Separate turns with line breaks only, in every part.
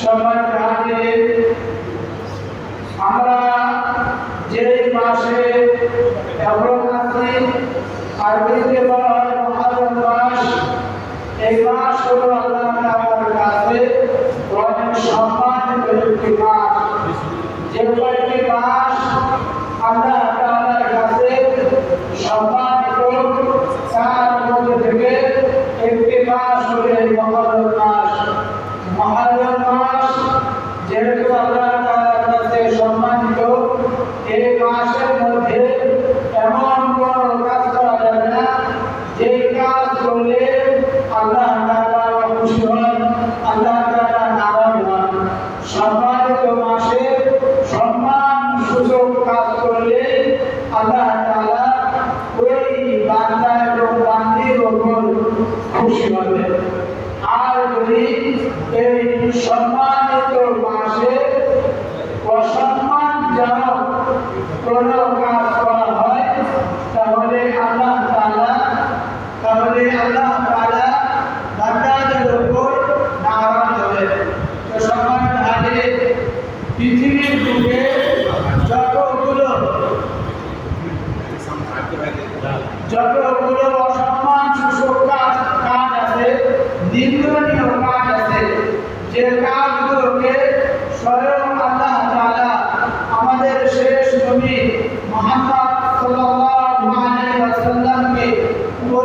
সম্মানিত হাজির আমরা যে মাসে এখন আছি আরবিতে মহাজন মাস এই মাস হলো আল্লাহ অনেক সম্মান প্রযুক্তি মাস যে কয়েক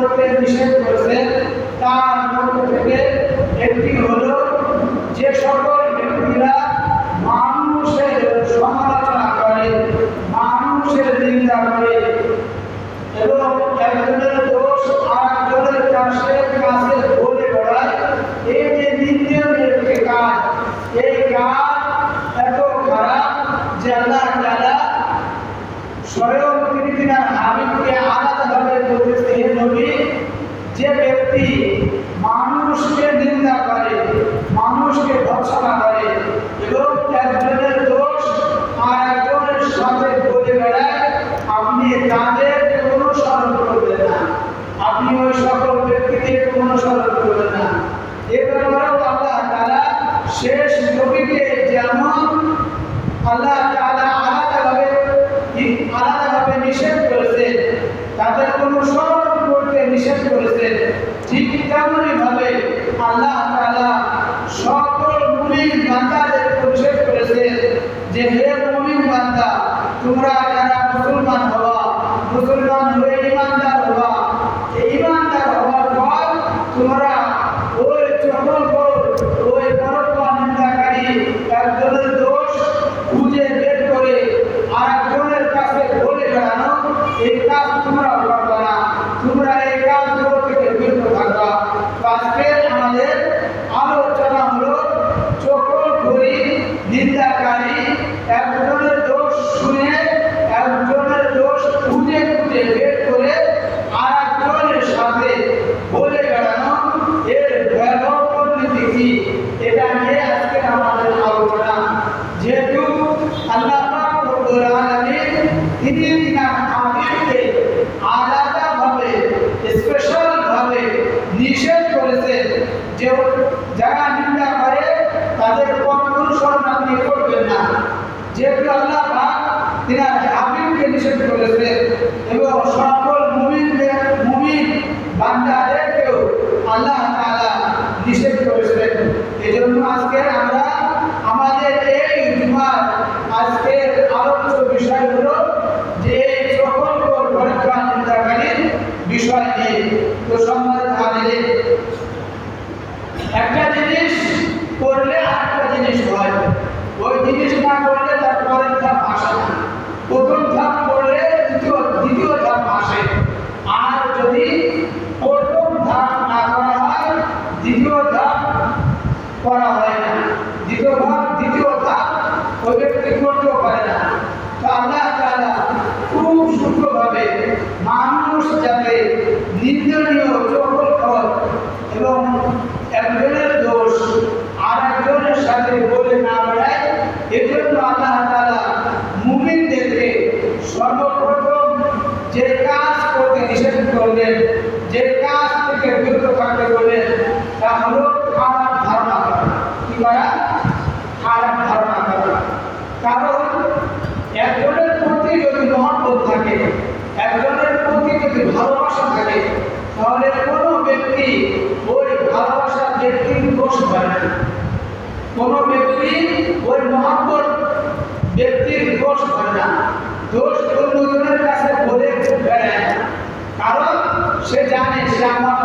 করতে নিষেধ করেছে শেষ নবীকে যেমন আল্লাহ তাআলা আলাদাভাবে আলাদাভাবে নিষেধ করেছেন, তাদের অনুসরণ করতে নিষেধ করেছেন, ঠিক তেমনই ভাবে আল্লাহ তাআলা সকল মুমিন বান্দাদের নিষেধ করেছেন যে ನಿಂದ প্রসঙ্গ থেকে বিরত থাকতে বললেন, তা হলো খারাপ ধারণা। কি করা খারাপ ধারণা করা কারণ একজনের প্রতি যদি মহব্বত থাকে, একজনের প্রতি যদি ভালোবাসা থাকে, তাহলে কোনো ব্যক্তি ওই ভালোবাসার ব্যক্তির দোষ হয় না। কোনো ব্যক্তি ওই মহাব্বত ব্যক্তির দোষ হয় না। দোষ অন্যজনের কাছে বলে বেড়ায় না। কারণ সে জানে সে আমার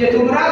যে তোমরা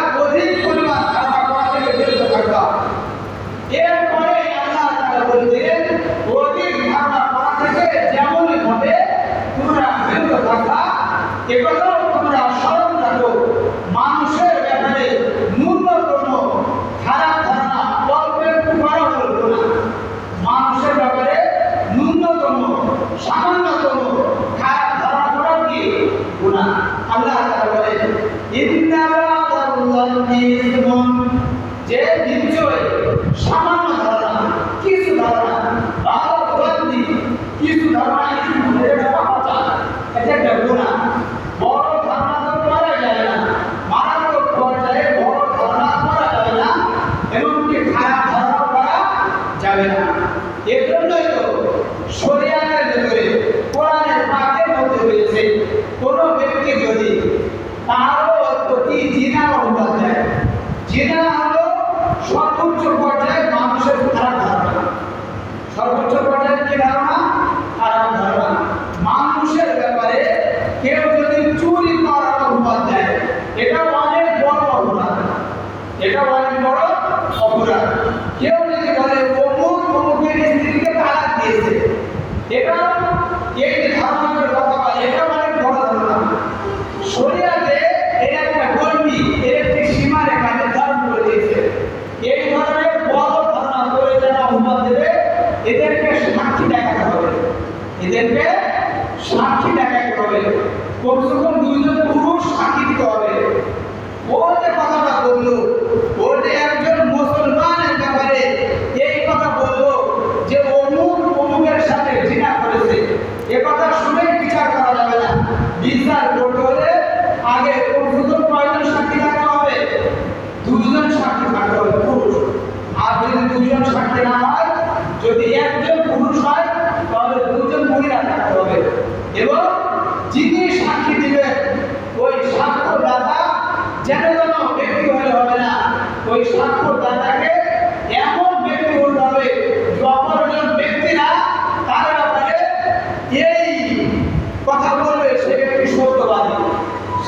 দেখবে সাক্ষী দেখাতে হবে। কমসে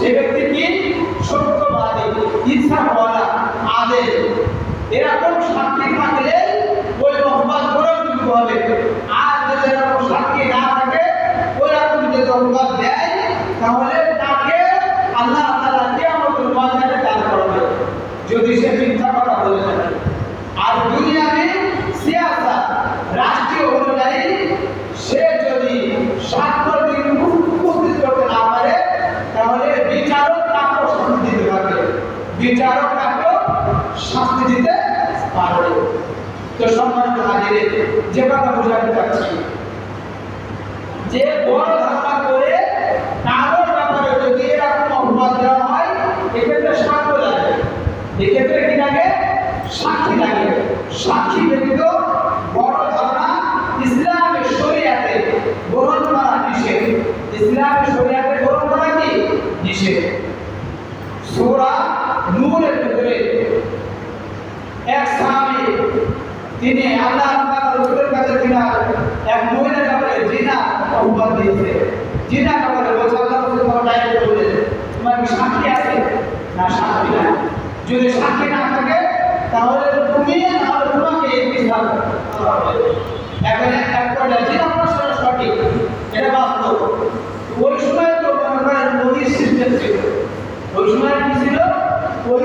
সেই ব্যক্তি তিনি আল্লাহ রসুলের কাছে কিনা এক মহিলা কাপড়ে জিনা উপহার দিয়েছে। জিনা কাপড়ে বলছে, আল্লাহ তোমার বাইরে বলে তোমার কি শান্তি আছে? না শান্তি না যদি সাক্ষী না থাকে, তাহলে তুমি আর তোমাকে এই এখন এক কথা জিনা প্রশ্ন সঠিক, এটা বাস্তব। ওই সময় তো মনে করেন নদীর সিস্টেম ছিল। ওই সময় কি ছিল? ওই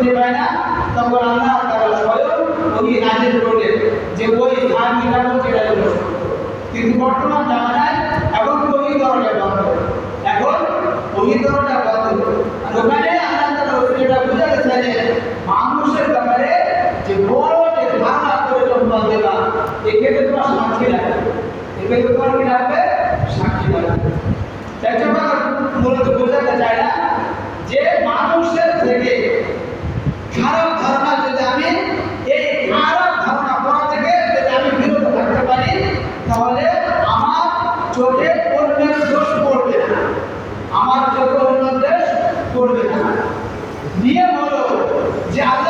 খুঁজে পায় না, তখন আল্লাহ তারা স্বয়ং ওই নাজির করলেন যে ওই ধান মিটানো সেটা জন্য কিন্তু বর্তমান জামানায় এখন ওই দরজা বন্ধ। এখন ওই দরজা বন্ধ। ওখানে আল্লাহ তারা যেটা বুঝাতে চাইলেন মানুষের ব্যাপারে যে বড় যে ধারণা করে তোমরা দেবা এক্ষেত্রে তোমার সাক্ষী লাগবে। এক্ষেত্রে তোমার কি লাগবে? সাক্ষী লাগবে। তাই জন্য মূলত বোঝাতে চাই না যে মানুষের থেকে 假的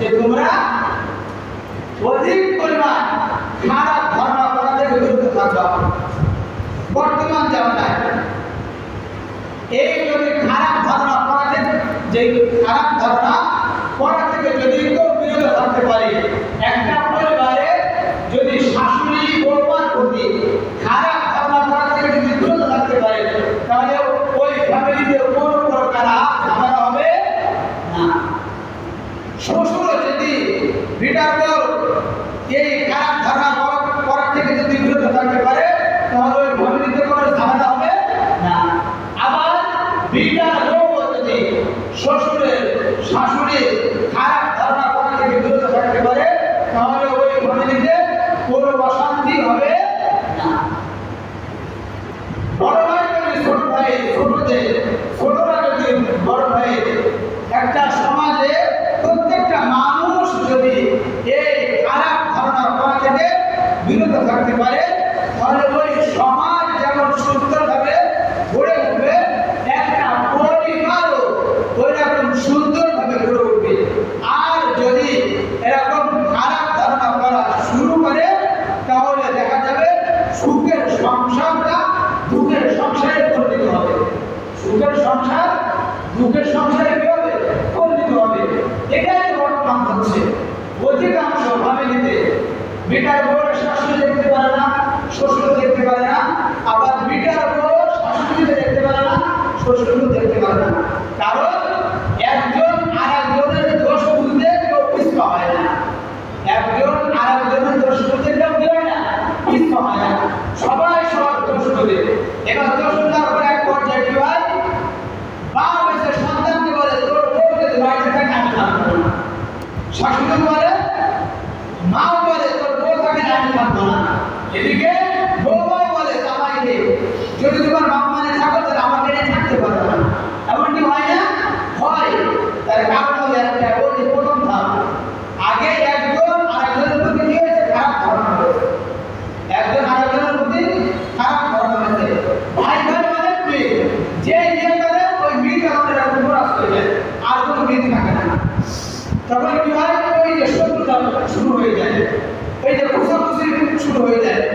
যে তোমরা অধিক পরিমাণ খারাপ ধর্ম অপরাধের বিরুদ্ধে থাকবা। বর্তমান জামানায় এই যদি খারাপ ধর্ম অপরাধের যে খারাপ ধর্ম পড়া থেকে যদি কেউ বিরত থাকতে পারে, একটা Кожен শুরু হয়ে যায়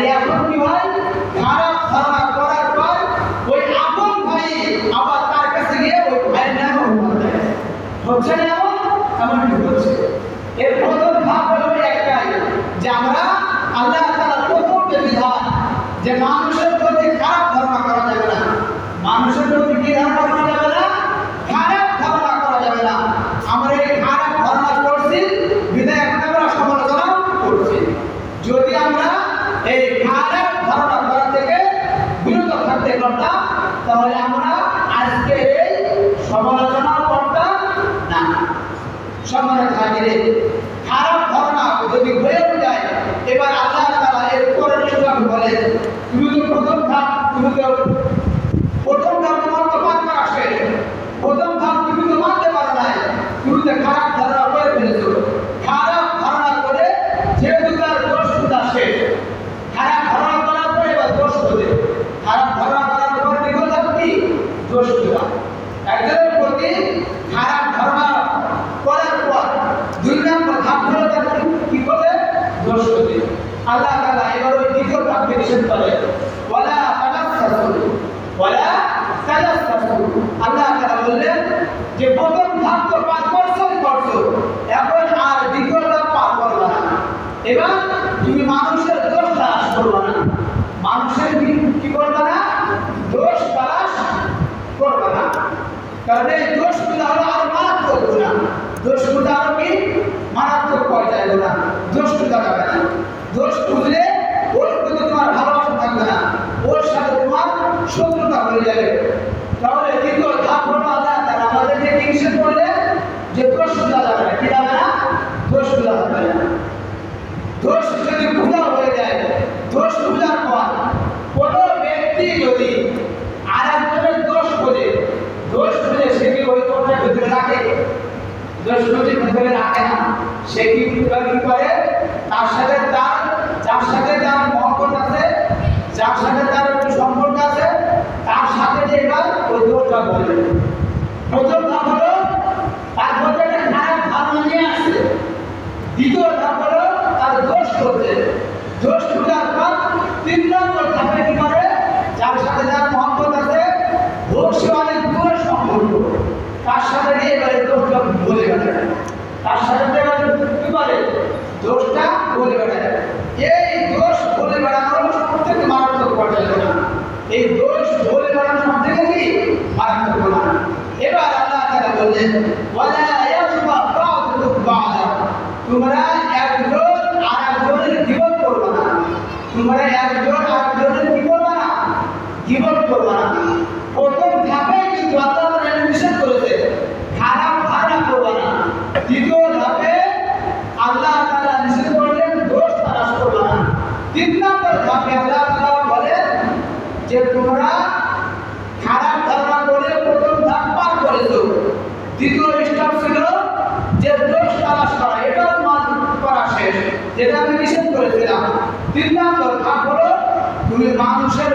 আর এখন কি হয়? খারাপ ধারণা করার পর ওই আপন ভাই আবার তার কাছে গিয়ে ওই ভাইয়ের নাম হচ্ছে না? দোষ খুঁজলে ওর প্রতি তোমার ভালোবাসা থাকবে না। ওর সাথে তোমার শত্রুতা হয়ে যাবে। তাহলে কিন্তু ধাপ হলো আল্লাহ তারা আমাদেরকে কিংসে করে হচ্ছে জ্যৈষ্ঠ পূজার তিন নম্বর ধাপে কি করে? যার সাথে যার মহব্বত আছে ভক্তি অনেক দূর সম্পর্ক তার সাথে গিয়ে এবারে দোষটা বলে বেড়ায়, তার সাথে এবারে কি বলে? দোষটা বলে বেড়ায়। এই দোষ বলে বেড়ানোর সব থেকে মারাত্মক পর্যায়ে না। এই দোষ বলে বেড়ানোর সব থেকে কি? মারাত্মক না। এবার আল্লাহ তারা বললেন তোমরা এক করবা প্রথম ধাপে কিন্তু আল্লাহ নিষেধ করেছে। খারাপ খারাপ করবা না। দ্বিতীয় ধাপে আল্লাহ তারা নিষেধ করলেন, দোষ তারাশ করবা না। তিন নম্বর ধাপে আল্লাহ তারা বলেন যে তোমরা খারাপ ধারণা করে প্রথম ধাপ পার করেছ। দ্বিতীয় স্টাফ ছিল যে দোষ তালাশ করা। এটাও মাল করা শেষ, যেটা আমি নিষেধ করেছিলাম। তিন নম্বর ধাপ হলো তুমি মানুষের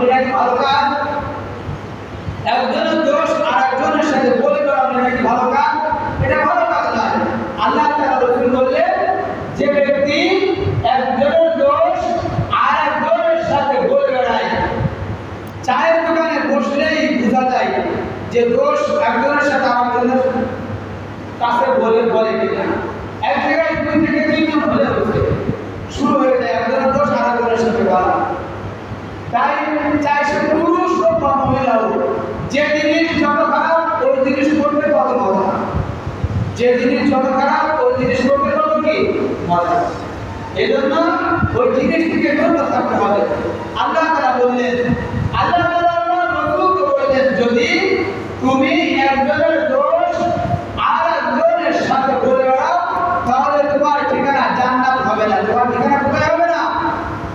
কি ভালো কাজ? একজনের দোষ আর একজনের সাথে বলে বেড়ানো এটা কি ভালো কাজ? এটা ভালো কাজ নয়। আল্লাহ তাআলা রাসূল বললেন, যে ব্যক্তি একজনের দোষ আর একজনের সাথে বলে বেড়ায়, চায়ের দোকানে বসলেই বোঝা যায় যে দোষ একজনের সাথে আরেকজনের কাছে বলে বলে কিনা এক জায়গায় দুই থেকে তিনজন হলে বসে শুরু হয়ে যায় একজনের দোষ আর একজনের সাথে বলা তাই চাই সে পুরুষ হোক বা মহিলা হোক, যে জিনিস যত খারাপ, ওই জিনিস করতে তত মজা। যে জিনিস যত খারাপ, ওই জিনিস করতে তত কি? মজা। এই জন্য ওই জিনিস থেকে দূরে থাকতে হবে আল্লাহ তারা বললেন, আল্লাহ আল্লাহ বললেন, যদি তুমি একজনের দোষ আর একজনের সাথে বলে বেড়াও তাহলে তোমার ঠিকানা জান্নাত হবে না তোমার ঠিকানা কোথায় হবে না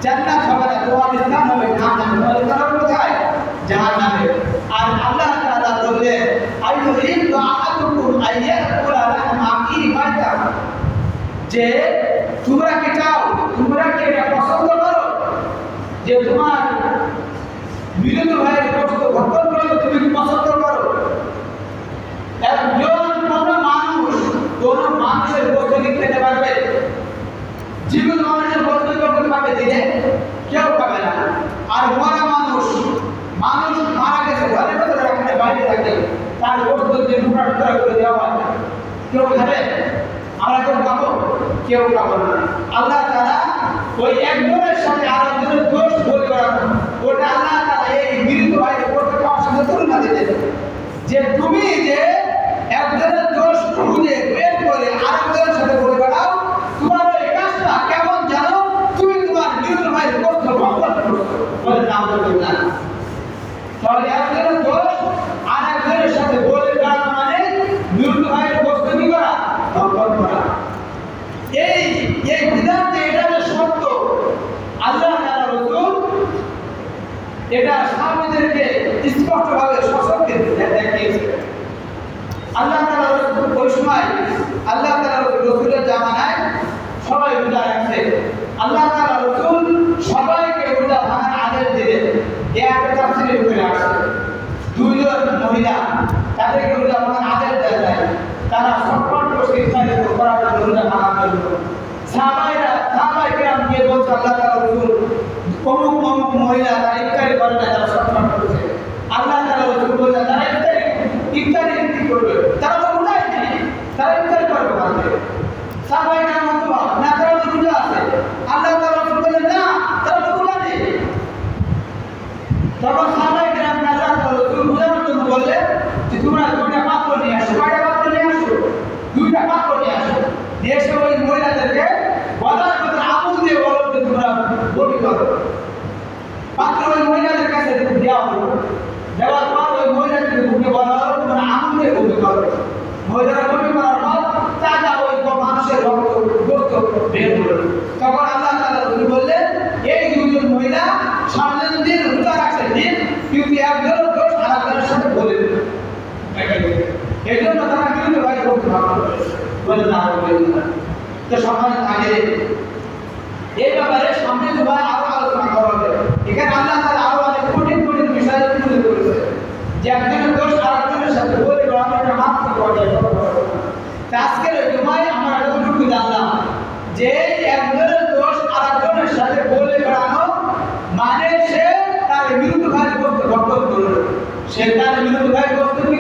জান্নাত হবে না তোমার স্থান হবে জাহান্নামে তোমার স্থান হবে কোথায় জাহান্নামে আর আল্লাহ তাআলা বললেন আইয়ুহিব্বু আহাদুকুম আইয়াকুলা লাহমা আখিহি মাইতা যে তোমরা কি চাও তোমরা কি এটা পছন্দ করো যে তোমার বিরোধ ভাইয়ের কষ্ট ভক্ষণ করে তুমি কি পছন্দ করো একজন কোন মানুষ কোন মানুষের বস্তু কি খেতে পারবে জীবিত মানুষের বস্তু কখন পাবে দিনে কেউ পাবে না আর মরা মানুষ মানুষ মারা গেছে ঘরের ভেতরে রাখলে বাইরে থাকে যে টুকরা টুকরা করে দেওয়া হয়, কেউ খাবে? আমরা কেউ খাব? কেউ খাব না। আল্লাহ তারা ওই একজনের সাথে আর একজনের দোষ বলে বেড়ানো ওটা আল্লাহ তারা এই বিরুদ্ধ বাইরে করতে পাওয়ার সাথে তুলনা দিতে যে তুমি যে একজনের দোষ খুঁজে বের করে আরেকজনের সাথে বলে বেড়াও তোমার ওই কাজটা কেমন জানো? তুমি তোমার বিরুদ্ধ বাইরে করতে ভক্ষণ করছ বলে নাম দেবে না। তাহলে একজনের দোষ আর একজনের সাথে বলে বেড়ানো মানে বিরুদ্ধ বাইরে বস্তু কি করা ভক্ষণ করা এই এই বিধান যে এটা যে সত্য আল্লাহ তাআলা রাসূল এটা সাহাবীদেরকে স্পষ্টভাবে সশক্তি দেখিয়েছে আল্লাহ রাসূল ওই সময় আল্লাহ তাআলা রাসূলের জামানায় সবাই রোজা রাখছে। আল্লাহ তাআলা রাসূল সবাইকে রোজা ভাঙার আদেশ দিলেন এ একটা তাফসীরের উপরে আসে দুইজন মহিলা তাদেরকে রোজা ভাঙার আদেশ দেওয়া যায় তারা করে ইফতারি করার জন্য রোজা ভাঙার জন্য। সাহাবাইরা, সাহাবাই কেরাম গিয়ে বলছে, আল্লাহ তাআলা রাসূল অমুক অমুক মহিলা তারা ইফতারি করে না তারা সটপট করেছে আল্লাহ তাআলা রাসূল বলছে তারা ইফতারি ইফতারি কি করবে তারা তো রোজাই নেই তারা ইফতারি করবে কালকে সাহাবাই কেরাম অথবা না তারা তো রোজা আছে আল্লাহ তাআলা রাসূল বললেন না তারা তো রোজা নেই তখন সাহাবাই কেরাম আল্লাহ তাআলা রাসূল বোঝানোর জন্য বললেন যে তোমরা দুইটা পাত্র নিয়ে আসো কয়টা পাত্র নিয়ে আসো দুইটা পাত্র নিয়ে আসো ওই মহিলাদেরকে বাজার করতে আগুন দিয়ে বলো যে তোমরা বমি করো পাত্র ওই মহিলাদের কাছে দেওয়া হলো। দেওয়ার পর ওই মহিলাদেরকে বুকে বলা হলো তোমরা আগুন দিয়ে বমি করো মহিলারা বমি করার পর তাজা ওই মানুষের রক্ত গোস্ত বের হলো তখন আল্লাহ তাআলা রাসূল বললেন এই দুজন মহিলা সামনের দিন রোজা রাখছে দিন কিন্তু একজন দোষ আর একজনের সাথে বলে দিল এই জন্য তারা কিন্তু ভাই করতে পারবে বলে না বলে না তো সম্মানিত আগে এই ব্যাপারে সামনে ভাই আরও আলোচনা করা হবে। এখানে আল্লাহ আরও অনেক কঠিন কঠিন বিষয় তুলে ধরেছে। যে একজনের দোষ আর একজনের সাথে বলে এটা মাত্র আজকের জমায় আমরা এতটুকু জানলাম যে একজনের দোষ আর একজনের সাথে বলে বেড়ানো মানে সে তার বিরুদ্ধ ভাই করতে ভক্ত করল সে তার বিরুদ্ধ ভাই করতে কি